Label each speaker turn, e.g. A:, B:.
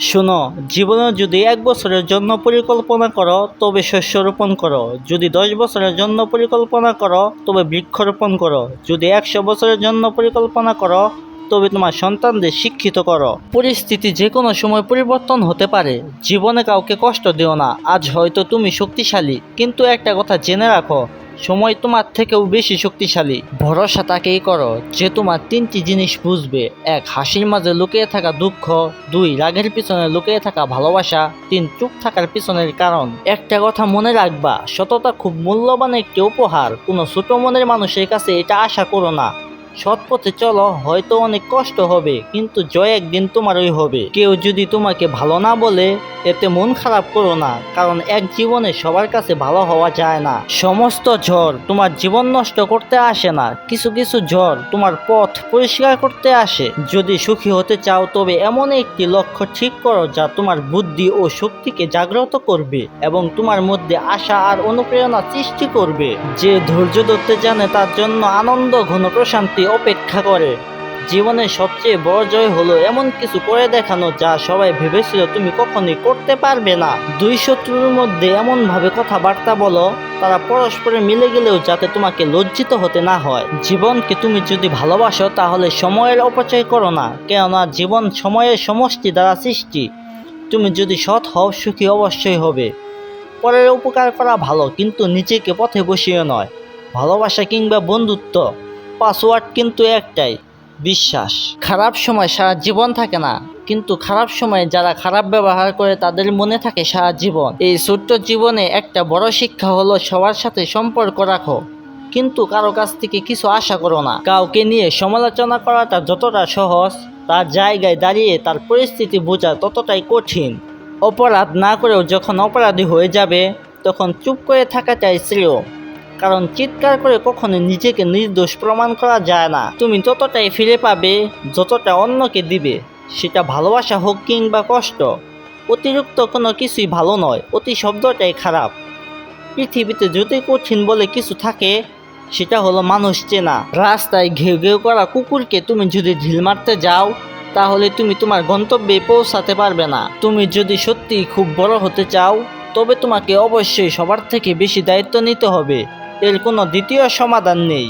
A: শোনো, জীবনে যদি এক বছরের জন্য পরিকল্পনা করো, তবে শস্য রোপণ করো। যদি দশ বছরের জন্য পরিকল্পনা করো, তবে বৃক্ষরোপণ করো। যদি একশো বছরের জন্য পরিকল্পনা করো, তবে তোমার সন্তানদের শিক্ষিত করো। পরিস্থিতি যে কোনো সময় পরিবর্তন হতে পারে। জীবনে কাউকে কষ্ট দিও না। আজ হয়তো তুমি শক্তিশালী। কিন্তু একটা কথা জেনে রাখো সময় তোমার থেকেও বেশি শক্তিশালী। ভরসা তাকেই করো যে তোমার তিনটি জিনিস বুঝবে। এক, হাসির মাঝে লুকিয়ে থাকা দুঃখ। দুই, রাগের পিছনে লুকিয়ে থাকা ভালোবাসা। তিন, চুপ থাকার পিছনের কারণ। একটা কথা মনে রাখবা, সততা খুব মূল্যবান একটি উপহার। কোনো ছোট মনের মানুষের কাছে এটা আশা করো না। সৎ পথে চলো, হয়তো অনেক কষ্ট হবে, কিন্তু জয় একদিন তোমারই হবে। কেউ যদি তোমাকে ভালো না বলে, এতে মন খারাপ করো না, কারণ এক জীবনে সবার কাছে ভালো হওয়া যায় না। সমস্ত ঝড় তোমার জীবন নষ্ট করতে আসে না, কিছু কিছু ঝড় তোমার পথ পরিষ্কার করতে আসে। যদি সুখী হতে চাও, তবে এমন একটি লক্ষ্য ঠিক করো, যা তোমার বুদ্ধি ও শক্তিকে জাগ্রত করবে, এবং তোমার মধ্যে আশা আর অনুপ্রেরণা সৃষ্টি করবে। যে ধৈর্য ধরতে জানে, তার জন্য আনন্দ, ঘন প্রশান্তি অপেক্ষা করে। জীবনের সবচেয়ে বড় জয় হলো এমন কিছু করে দেখানো যা সবাই ভেবেছিল তুমি কখনোই করতে পারবে না। দুই শত্রুর মধ্যে এমনভাবে কথাবার্তা বলো, তারা পরস্পরে মিলে গেলেও যাতে তোমাকে লজ্জিত হতে না হয়। জীবনকে তুমি যদি ভালোবাসো, তাহলে সময়ের অপচয় করো না, কেননা জীবন সময়ের সমষ্টি দ্বারা সৃষ্টি। তুমি যদি সৎ হও, সুখী অবশ্যই হবে। পরের উপকার করা ভালো, কিন্তু নিজেকে পথে বসিয়ে নয়। ভালোবাসা কিংবা বন্ধুত্ব। পাসওয়ার্ড কিন্তু একটাই, বিশ্বাস। খারাপ সময় সারা জীবন থাকে না, কিন্তু খারাপ সময়ে যারা খারাপ ব্যবহার করে তাদের মনে থাকে সারা জীবন। এই ছোট্ট জীবনে একটা বড় শিক্ষা হলো সবার সাথে সম্পর্ক রাখো, কিন্তু কারও কাছ থেকে কিছু আশা করো না। কাউকে নিয়ে সমালোচনা করাটা যতটা সহজ, তার জায়গায় দাঁড়িয়ে তার পরিস্থিতি বোঝা ততটাই কঠিন। অপরাধ না করেও যখন অপরাধী হয়ে যাবে, তখন চুপ করে থাকাটাই শ্রেয়। কারণ চিৎকার করে কখনো নিজেকে নির্দোষ প্রমাণ করা যায় না। তুমি ততটাই ফিরে পাবে, যতটা অন্যকে দিবে, সেটা ভালোবাসা হোক কিংবা কষ্ট, অতিরিক্ত কোনো কিছুই ভালো নয়, অতি শব্দটাই খারাপ। পৃথিবীতে যদি কঠিন বলে কিছু থাকে, সেটা হলো মানুষ চেনা। রাস্তায় ঘেউ ঘেউ করা কুকুরকে তুমি যদি ঢিল মারতে যাও, তাহলে তুমি তোমার গন্তব্যে পৌঁছাতে পারবে না। তুমি যদি সত্যি খুব বড় হতে চাও, তবে তোমাকে অবশ্যই সবার থেকে বেশি দায়িত্ব নিতে হবে। এর কোনো দ্বিতীয় সমাধান নেই।